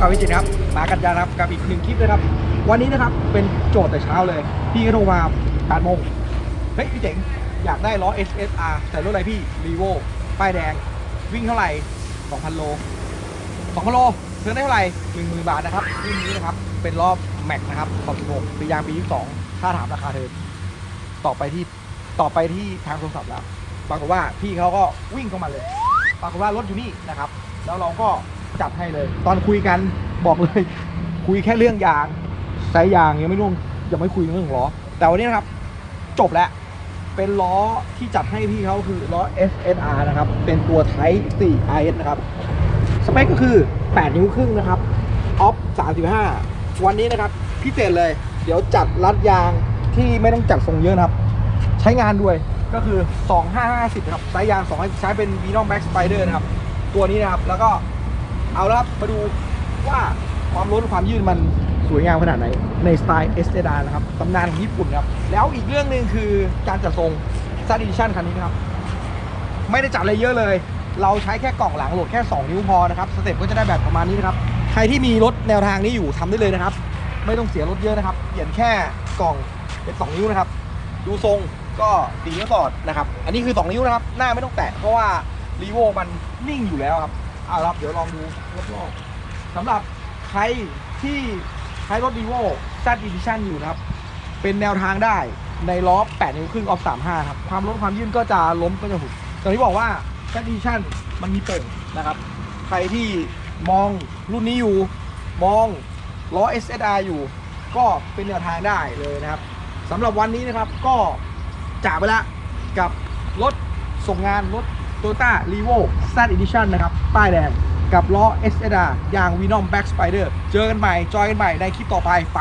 กับวิจิตรครับมากันยานครับกับอีกหนึ่งคลิปนะครับ วันนี้นะครับเป็นโจทย์แต่เช้าเลยพี่ก็โทรมา8โมงเฮ้ยพี่เจ๋งอยากได้ล้อ SSR แต่รถอะไรพี่ r ีโวป้ายแดง วิ่งเท่าไหร่ 2,000 โล 2,000 โลซื้อได้เท่าไหร่10,000 บาทนะครับรุ่นนี้นะครับเป็นรอบแม็กนะครับขอบ16ปียางปี 22 ถ้าถามราคาเธอต่อไปที่ต่อไปที่ทางโทรศัพท์แล้วปรากฏว่าพี่เขาก็วิ่งเข้ามาเลยปรากฏว่ารถอยู่นี่นะครับ แล้วเราก็ จัดให้เลย ตอนคุยกันบอกเลย คุยแค่เรื่องยางส์ยางยังไม่ร่วมยังไม่คุยเรื่องล้อ แต่วันนี้นะครับ จบแล้วเป็นล้อที่จัดให้พี่เขาคือล้อ SSR นะครับ เป็นตัว Type 4 RS นะครับ สเปคก็คือ 8 นิ้วครึ่งนะครับ ออฟ 35 วันนี้นะครับ พิเศษเลย เดี๋ยวจัดรัดยางที่ไม่ต้องจัดทรงเยอะนะครับ ใช้งานด้วยก็คือ 2550นะครับส์ยาง 2 ใช้เป็น v i n o m Max Spider นะครับ ตัวนี้นะครับ แล้วก็ เอาละครับมาดูว่าความล้นความยืดมันสวยงามขนาดไหน ในสไตล์ s อ r นะครับตำนานของญี่ปุ่นครับ แล้วอีกเรื่องหนึ่งคือการจัดทรง s ั d Edition คันนี้นะครับ ไม่ได้จัดอะไรเยอะเลย เราใช้แค่กล่องหลังโหลดแค่ 2 นิ้วพอนะครับสเต็ปก็จะได้แบบประมาณนี้นะครับใครที่มีรถแนวทางนี้อยู่ทำได้เลยนะครับ ไม่ต้องเสียรถเยอะนะครับเปลี่ยนแค่กล่องเป็น 2 นิ้วนะครับ ดูทรงก็สีนิ้วสอดนะครับ อันนี้คือ 2 นิ้วนะครับ หน้าไม่ต้องแตะเพราะว่ารีโวมันนิ่งอยู่แล้วครับ อาละครับเดี๋ยวลองดูรอบๆสำหรับใครที่ใช้รถรีโว Z Edition อยู่นะครับ เป็นแนวทางได้ในล้อ 8 นิ้วครึ่งออฟ 35 ครับ ความล้นความยืดก็จะล้มก็จะหุบแต่ที่บอกว่า Z Edition มันมีโป่งนะครับ ใครที่มองรุ่นนี้อยู่ มองล้อ SSR อยู่ ก็เป็นแนวทางได้เลยนะครับสำหรับวันนี้นะครับก็จากไปละกับรถส่งงานรถ โ Toyota r e v o Z Edition นนะครับ ป้ายแดง กับล้อ s อ r ยาง Venom Back ยเดอร์เจอกันใหม่ จอยกันใหม่ในคลิปต่อไป ไป